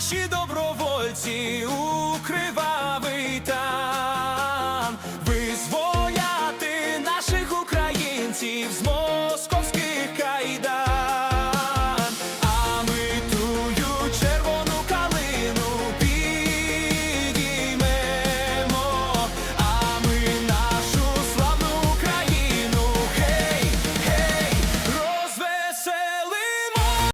наші добровольці у кривавий та.